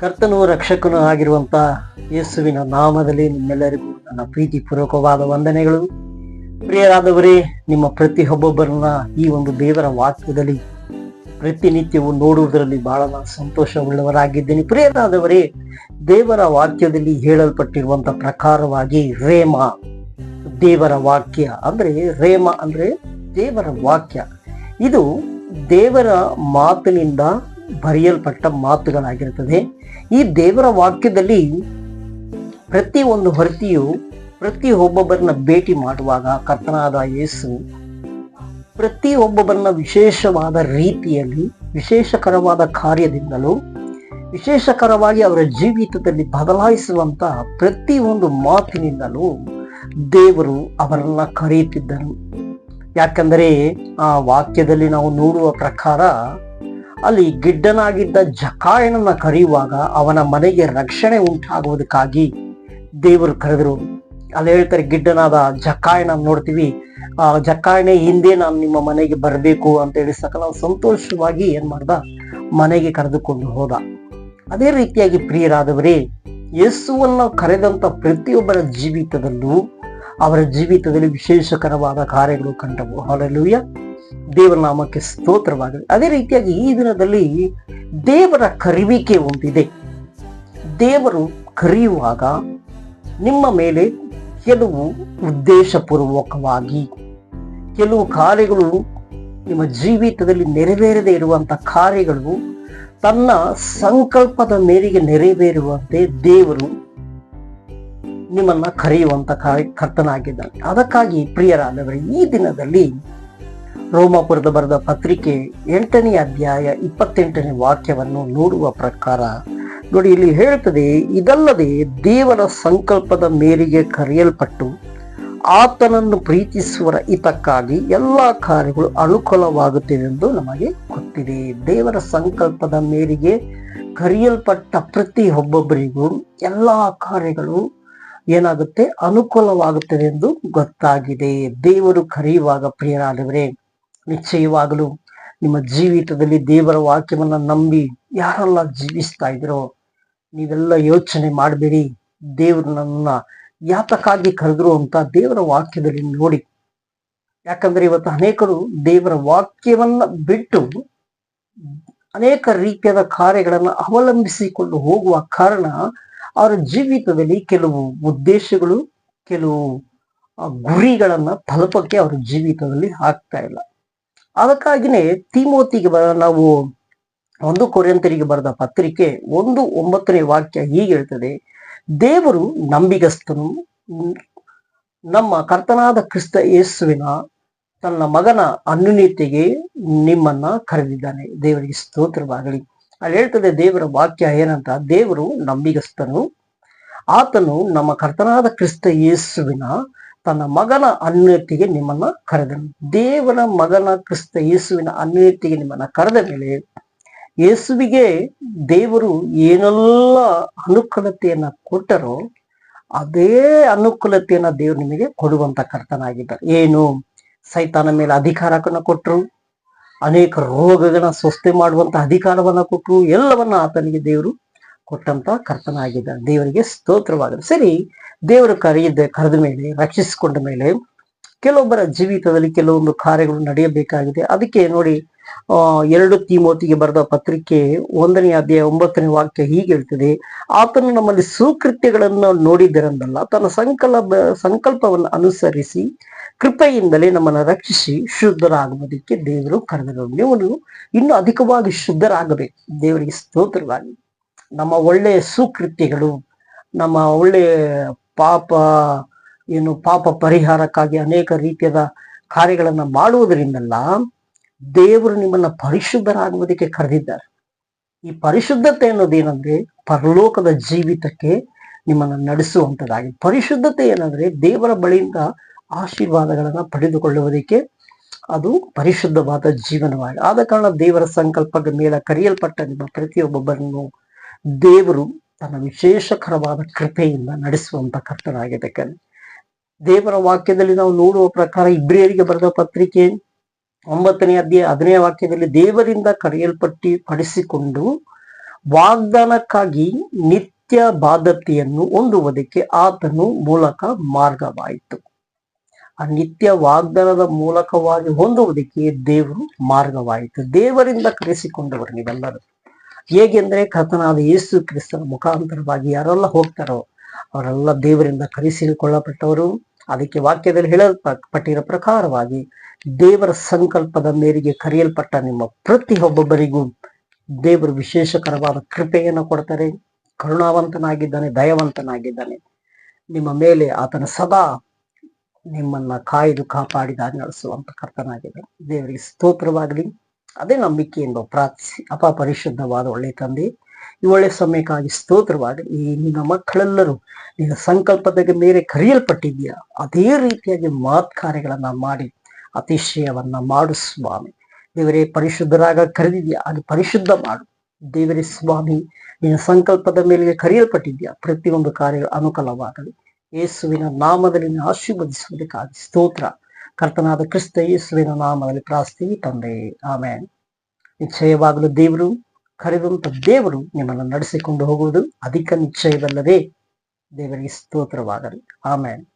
ಕರ್ತನು ರಕ್ಷಕನು ಆಗಿರುವಂತ ಯೇಸುವಿನ ನಾಮದಲ್ಲಿ ನಿಮ್ಮೆಲ್ಲರಿಗೂ ನನ್ನ ಪ್ರೀತಿ ಪೂರ್ವಕವಾದ ವಂದನೆಗಳು. ಪ್ರಿಯರಾದವರೇ, ನಿಮ್ಮ ಪ್ರತಿಯೊಬ್ಬೊಬ್ಬರನ್ನ ಈ ಒಂದು ದೇವರ ವಾಕ್ಯದಲ್ಲಿ ಪ್ರತಿನಿತ್ಯವೂ ನೋಡುವುದರಲ್ಲಿ ಬಹಳ ಸಂತೋಷವುಳ್ಳವರಾಗಿದ್ದೇನೆ. ಪ್ರಿಯರಾದವರೇ, ದೇವರ ವಾಕ್ಯದಲ್ಲಿ ಹೇಳಲ್ಪಟ್ಟಿರುವಂತ ಪ್ರಕಾರವಾಗಿ ರೇಮ, ದೇವರ ವಾಕ್ಯ ಅಂದ್ರೆ ರೇಮ ಅಂದ್ರೆ ದೇವರ ವಾಕ್ಯ. ಇದು ದೇವರ ಮಾತಿನಿಂದ ಬರೆಯಲ್ಪಟ್ಟ ಮಾತುಗಳಾಗಿರುತ್ತದೆ. ಈ ದೇವರ ವಾಕ್ಯದಲ್ಲಿ ಪ್ರತಿ ಒಂದು ಹೊರತಿಯು ಪ್ರತಿ ಒಬ್ಬೊಬ್ಬರನ್ನ ಭೇಟಿ ಮಾಡುವಾಗ ಕರ್ತನಾದ ಯೇಸು ಪ್ರತಿ ಒಬ್ಬೊಬ್ಬರನ್ನ ವಿಶೇಷವಾದ ರೀತಿಯಲ್ಲಿ, ವಿಶೇಷಕರವಾದ ಕಾರ್ಯದಿಂದಲೂ, ವಿಶೇಷಕರವಾಗಿ ಅವರ ಜೀವಿತದಲ್ಲಿ ಬದಲಾಯಿಸುವಂತ ಪ್ರತಿ ಒಂದು ಮಾತಿನಿಂದಲೂ ದೇವರು ಅವರನ್ನ ಕರೆಯುತ್ತಿದ್ದರು ಯಾಕಂದರೆ ಆ ವಾಕ್ಯದಲ್ಲಿ ನಾವು ನೋಡುವ ಪ್ರಕಾರ ಅಲ್ಲಿ ಗಿಡ್ಡನಾಗಿದ್ದ ಜಕಾಯನನ್ನ ಕರೆಯುವಾಗ ಅವನ ಮನೆಗೆ ರಕ್ಷಣೆ ಉಂಟಾಗುವುದಕ್ಕಾಗಿ ದೇವರು ಕರೆದರು. ಅಲ್ಲಿ ಹೇಳ್ತಾರೆ, ಗಿಡ್ಡನಾದ ಜಕಾಯನ ನೋಡ್ತೀವಿ. ಆ, ಜಕಾಯನೆ ಹಿಂದೆ ನಾನು ನಿಮ್ಮ ಮನೆಗೆ ಬರಬೇಕು ಅಂತ ಹೇಳಿ ಸಕಲ ಸಂತೋಷವಾಗಿ ಏನ್ ಮಾಡ್ದ? ಮನೆಗೆ ಕರೆದುಕೊಂಡು ಹೋದ. ಅದೇ ರೀತಿಯಾಗಿ ಪ್ರಿಯರಾದವರೇ, ಯೇಸುವನ್ನ ಕರೆದಂತ ಪ್ರತಿಯೊಬ್ಬರ ಜೀವಿತದಲ್ಲೂ ಅವರ ಜೀವಿತದಲ್ಲಿ ವಿಶೇಷಕರವಾದ ಕಾರ್ಯಗಳು ಕಂಡವು. ಹಾಲೆಲೂಯ ದೇವರ ನಾಮಕ್ಕೆ ಸ್ತೋತ್ರವಾಗಲಿ. ಅದೇ ರೀತಿಯಾಗಿ ಈ ದಿನದಲ್ಲಿ ದೇವರ ಕರಿವಿಕೆ ಒಂದಿದೆ. ದೇವರು ಕರೆಯುವಾಗ ನಿಮ್ಮ ಮೇಲೆ ಕೆಲವು ಉದ್ದೇಶಪೂರ್ವಕವಾಗಿ, ಕೆಲವು ಕಾರ್ಯಗಳು ನಿಮ್ಮ ಜೀವಿತದಲ್ಲಿ ನೆರವೇರದೆ ಇರುವಂತ ಕಾರ್ಯಗಳು ತನ್ನ ಸಂಕಲ್ಪದ ಮೇರೆಗೆ ನೆರವೇರುವಂತೆ ದೇವರು ನಿಮ್ಮನ್ನ ಕರೆಯುವಂತ ಕಾರ್ಯ ಕರ್ತನಾಗಿದ್ದಾನೆ. ಅದಕ್ಕಾಗಿ ಪ್ರಿಯರಾದವರೇ, ಈ ದಿನದಲ್ಲಿ ರೋಮಾಪುರದ ಬರೆದ ಪತ್ರಿಕೆ ಎಂಟನೇ ಅಧ್ಯಾಯ ಇಪ್ಪತ್ತೆಂಟನೇ ವಾಕ್ಯವನ್ನು ನೋಡುವ ಪ್ರಕಾರ, ನೋಡಿ, ಇಲ್ಲಿ ಹೇಳ್ತದೆ ಇದಲ್ಲದೆ ದೇವರ ಸಂಕಲ್ಪದ ಮೇರೆಗೆ ಕರೆಯಲ್ಪಟ್ಟು ಆತನನ್ನು ಪ್ರೀತಿಸುವರ ಹಿತಕ್ಕಾಗಿ ಎಲ್ಲ ಕಾರ್ಯಗಳು ಅನುಕೂಲವಾಗುತ್ತಿವೆಂದು ನಮಗೆ ಗೊತ್ತಿದೆ. ದೇವರ ಸಂಕಲ್ಪದ ಮೇರೆಗೆ ಕರೆಯಲ್ಪಟ್ಟ ಪ್ರತಿ ಒಬ್ಬೊಬ್ಬರಿಗೂ ಎಲ್ಲ ಕಾರ್ಯಗಳು ಏನಾಗುತ್ತೆ? ಅನುಕೂಲವಾಗುತ್ತದೆ ಎಂದು ಗೊತ್ತಾಗಿದೆ. ದೇವರು ಕರೆಯುವಾಗ, ಪ್ರಿಯರಾದವರೇ ನಿಶ್ಚಯವಾಗಲು ನಿಮ್ಮ ಜೀವಿತದಲ್ಲಿ ದೇವರ ವಾಕ್ಯವನ್ನು ನಂಬಿ ಯಾರೆಲ್ಲ ಜೀವಿಸ್ತಾ ಇದ್ರೋ, ನೀವೆಲ್ಲ ಯೋಚನೆ ಮಾಡಬೇಡಿ. ದೇವರು ನನ್ನ ಯಾತಕ್ಕಾಗಿ ಕರೆದ್ರು ಅಂತ ದೇವರ ವಾಕ್ಯದಲ್ಲಿ ನೋಡಿ. ಯಾಕಂದ್ರೆ ಇವತ್ತು ಅನೇಕರು ದೇವರ ವಾಕ್ಯವನ್ನ ಬಿಟ್ಟು ಅನೇಕ ರೀತಿಯಾದ ಕಾರ್ಯಗಳನ್ನು ಅವಲಂಬಿಸಿಕೊಂಡು ಹೋಗುವ ಕಾರಣ ಅವರ ಜೀವಿತದಲ್ಲಿ ಕೆಲವು ಉದ್ದೇಶಗಳು, ಕೆಲವು ಗುರಿಗಳನ್ನು ತಲುಪಕ್ಕೆ ಅವರ ಜೀವಿತದಲ್ಲಿ ಹಾಕ್ತಾ ಇಲ್ಲ. ಅದಕ್ಕಾಗಿನೇ ತಿಮೋತಿಗೆ ಬರ ನಾವು ಒಂದು ಕೊರಿಯಂತರಿಗೆ ಬರೆದ ಪತ್ರಿಕೆ ಒಂದು ಒಂಬತ್ತನೇ ವಾಕ್ಯ ಹೀಗೆ ಹೇಳ್ತದೆ, ದೇವರು ನಂಬಿಗಸ್ತನು, ನಮ್ಮ ಕರ್ತನಾದ ಕ್ರಿಸ್ತ ಯೇಸುವಿನ ತನ್ನ ಮಗನ ಅನ್ಯುನ್ಯತೆಗೆ ನಿಮ್ಮನ್ನ ಕರೆದಿದ್ದಾನೆ. ದೇವರಿಗೆ ಸ್ತೋತ್ರವಾಗಲಿ. ಅಲ್ಲಿ ಹೇಳ್ತದೆ ದೇವರ ವಾಕ್ಯ ಏನಂತ? ದೇವರು ನಂಬಿಗಸ್ತನು. ಆತನು ನಮ್ಮ ಕರ್ತನಾದ ಕ್ರಿಸ್ತ ಯೇಸುವಿನ ತನ್ನ ಮಗನ ಅನ್ಯತೆಗೆ ನಿಮ್ಮನ್ನ ಕರೆದನು. ದೇವರ ಮಗನ ಕ್ರಿಸ್ತ ಯೇಸುವಿನ ಅನ್ಯತೆಗೆ ನಿಮ್ಮನ್ನ ಕರೆದ ಮೇಲೆ ಯೇಸುವಿಗೆ ದೇವರು ಏನೆಲ್ಲ ಅನುಕೂಲತೆಯನ್ನ ಕೊಟ್ಟರೋ ಅದೇ ಅನುಕೂಲತೆಯನ್ನ ದೇವರು ನಿಮಗೆ ಕೊಡುವಂತ ಕರ್ತನಾಗಿದ್ದಾರೆ ಏನು? ಸೈತಾನ ಮೇಲೆ ಅಧಿಕಾರವನ್ನು ಕೊಟ್ಟರು ಅನೇಕ ರೋಗಗಳನ್ನ ಸ್ವಸ್ಥೆ ಮಾಡುವಂತ ಅಧಿಕಾರವನ್ನ ಕೊಟ್ಟರು ಎಲ್ಲವನ್ನ ಆತನಿಗೆ ದೇವರು ಕೊಟ್ಟಂತ ಕರ್ತನಾಗಿದ್ದ ದೇವರಿಗೆ ಸ್ತೋತ್ರವಾಗಿದೆ ಸರಿ, ದೇವರು ಕರೆಯಿದ್ದ ಕರೆದ ಮೇಲೆ, ರಕ್ಷಿಸಿಕೊಂಡ ಮೇಲೆ, ಕೆಲವೊಬ್ಬರ ಜೀವಿತದಲ್ಲಿ ಕೆಲವೊಂದು ಕಾರ್ಯಗಳು ನಡೆಯಬೇಕಾಗಿದೆ. ಅದಕ್ಕೆ ನೋಡಿ ಎರಡು ತಿಮೋತಿಗೆ ಬರೆದ ಪತ್ರಿಕೆ ಒಂದನೇ ಅಧ್ಯಾಯ ಒಂಬತ್ತನೇ ವಾಕ್ಯ ಹೀಗೆ ಹೇಳ್ತದೆ, ಆತನು ನಮ್ಮಲ್ಲಿ ಸುಕೃತ್ಯಗಳನ್ನು ನೋಡಿದ್ದರಂದಲ್ಲ ತನ್ನ ಸಂಕಲ್ಪ, ಸಂಕಲ್ಪವನ್ನು ಅನುಸರಿಸಿ ಕೃಪೆಯಿಂದಲೇ ನಮ್ಮನ್ನು ರಕ್ಷಿಸಿ ಶುದ್ಧರಾಗುವುದಕ್ಕೆ ದೇವರು ಕರೆದರು ನೀವು ಇನ್ನೂ ಅಧಿಕವಾಗಿ ಶುದ್ಧರಾಗಬೇಕು. ದೇವರಿಗೆ ಸ್ತೋತ್ರವಾಗಿ ನಮ್ಮ ಒಳ್ಳೆಯ ಸುಕೃತ್ಯಗಳು ನಮ್ಮ ಒಳ್ಳೆಯ ಪಾಪ, ಏನು ಪಾಪ ಪರಿಹಾರಕ್ಕಾಗಿ ಅನೇಕ ರೀತಿಯಾದ ಕಾರ್ಯಗಳನ್ನ ಮಾಡುವುದರಿಂದಲ್ಲ, ದೇವರು ನಿಮ್ಮನ್ನ ಪರಿಶುದ್ಧರಾಗುವುದಕ್ಕೆ ಕರೆದಿದ್ದಾರೆ. ಈ ಪರಿಶುದ್ಧತೆ ಅನ್ನೋದೇನಂದ್ರೆ ಪರಲೋಕದ ಜೀವಿತಕ್ಕೆ ನಿಮ್ಮನ್ನ ನಡೆಸುವಂತದಾಗಿ ಪರಿಶುದ್ಧತೆ ಏನಂದ್ರೆ ದೇವರ ಬಳಿಯಿಂದ ಆಶೀರ್ವಾದಗಳನ್ನ ಪಡೆದುಕೊಳ್ಳುವುದಕ್ಕೆ ಅದು ಪರಿಶುದ್ಧವಾದ ಜೀವನವಾಗಿದೆ. ಆದ ಕಾರಣ ದೇವರ ಸಂಕಲ್ಪದ ಮೇಲೆ ಕರೆಯಲ್ಪಟ್ಟ ನಿಮ್ಮ ಪ್ರತಿಯೊಬ್ಬೊಬ್ಬರನ್ನು ದೇವರು ತನ್ನ ವಿಶೇಷಕರವಾದ ಕೃಪೆಯಿಂದ ನಡೆಸುವಂತ ಕರ್ತನಾಗಿದ್ದಕ್ಕೆ ದೇವರ ವಾಕ್ಯದಲ್ಲಿ ನಾವು ನೋಡುವ ಪ್ರಕಾರ ಇಬ್ರಿಯರಿಗೆ ಬರೆದ ಪತ್ರಿಕೆ ಒಂಬತ್ತನೇ ಅಧ್ಯಾಯ ಹದಿನೇ ವಾಕ್ಯದಲ್ಲಿ ದೇವರಿಂದ ಕರೆಯಲ್ಪಟ್ಟಿ ಪಡಿಸಿಕೊಂಡು ವಾಗ್ದಾನಕ್ಕಾಗಿ ನಿತ್ಯ ಬಾಧ್ಯತೆಯನ್ನು ಹೊಂದುವುದಕ್ಕೆ ಆತನು ಮೂಲಕ ಮಾರ್ಗವಾಯಿತು. ಆ ನಿತ್ಯ ವಾಗ್ದಾನದ ಮೂಲಕವಾಗಿ ಹೊಂದುವುದಕ್ಕೆ ದೇವರು ಮಾರ್ಗವಾಯಿತು. ದೇವರಿಂದ ಕರೆಸಿಕೊಂಡವರು ನೀವೆಲ್ಲರೂ. ಹೇಗೆಂದ್ರೆ ಕರ್ತನಾದ ಯೇಸು ಕ್ರಿಸ್ತನ ಮುಖಾಂತರವಾಗಿ ಯಾರೆಲ್ಲ ಹೋಗ್ತಾರೋ ಅವರೆಲ್ಲ ದೇವರಿಂದ ಕರೆಸಿಕೊಳ್ಳಲ್ಪಟ್ಟವರು. ಅದಕ್ಕೆ ವಾಕ್ಯದಲ್ಲಿ ಹೇಳಲ್ಪಟ್ಟಿರೋ ಪ್ರಕಾರವಾಗಿ ದೇವರ ಸಂಕಲ್ಪದ ಮೇರೆಗೆ ಕರೆಯಲ್ಪಟ್ಟ ನಿಮ್ಮ ಪ್ರತಿಯೊಬ್ಬೊಬ್ಬರಿಗೂ ದೇವರು ವಿಶೇಷಕರವಾದ ಕೃಪೆಯನ್ನು ಕೊಡ್ತಾರೆ. ಕರುಣಾವಂತನಾಗಿದ್ದಾನೆ, ದಯವಂತನಾಗಿದ್ದಾನೆ. ನಿಮ್ಮ ಮೇಲೆ ಆತನ ಸದಾ ನಿಮ್ಮನ್ನ ಕಾಯ್ದು ಕಾಪಾಡಿದ ನಡೆಸುವಂತ ಕರ್ತನಾಗಿದೆ ದೇವರಿಗೆ ಸ್ತೋತ್ರವಾಗಲಿ. ಅದೇ ನಂಬಿಕೆಯಿಂದ ಪ್ರಾರ್ಥಿಸಿ ಅಪ ಪರಿಶುದ್ಧವಾದ ಒಳ್ಳೆ ತಂದೆ, ಈ ಒಳ್ಳೆ ಸಮಯಕ್ಕಾಗಿ ಸ್ತೋತ್ರವಾಗಿ ಈ ನಿನ್ನ ಮಕ್ಕಳೆಲ್ಲರೂ ನಿನ್ನ ಸಂಕಲ್ಪದ ಮೇಲೆ ಕರೆಯಲ್ಪಟ್ಟಿದ್ಯಾ ಅದೇ ರೀತಿಯಾಗಿ ಮಾತ್ ಕಾರ್ಯಗಳನ್ನ ಮಾಡಿ, ಅತಿಶಯವನ್ನ ಮಾಡು ಸ್ವಾಮಿ. ದೇವರೇ, ಪರಿಶುದ್ಧರಾಗ ಕರೆದಿದ್ಯಾ ಅದು ಪರಿಶುದ್ಧ ಮಾಡು. ದೇವರೇ ಸ್ವಾಮಿ, ನಿನ್ನ ಸಂಕಲ್ಪದ ಮೇಲೆ ಕರೆಯಲ್ಪಟ್ಟಿದ್ಯಾ ಪ್ರತಿಯೊಂದು ಕಾರ್ಯಗಳು ಅನುಕೂಲವಾಗಲಿ. ಯೇಸುವಿನ ನಾಮದಲ್ಲಿ ಆಶೀರ್ವದಿಸುವುದಕ್ಕಾಗಿ ಸ್ತೋತ್ರ. ಕರ್ತನಾದ ಕ್ರಿಸ್ತ ಯೇಸುವಿನ ನಾಮದಲ್ಲಿ ಪ್ರಾಸ್ತೀವಿ ತಂದೆ ಆಮೇಲೆ ನಿಶ್ಚಯವಾಗಲು ದೇವರು ಕರೆದಂತ ದೇವರು ನಿಮ್ಮನ್ನು ನಡೆಸಿಕೊಂಡು ಹೋಗುವುದು ಅಧಿಕ ನಿಶ್ಚಯವಲ್ಲದೆ ದೇವರಿಗೆ ಸ್ತೋತ್ರವಾಗಲಿ ಆಮೇಲೆ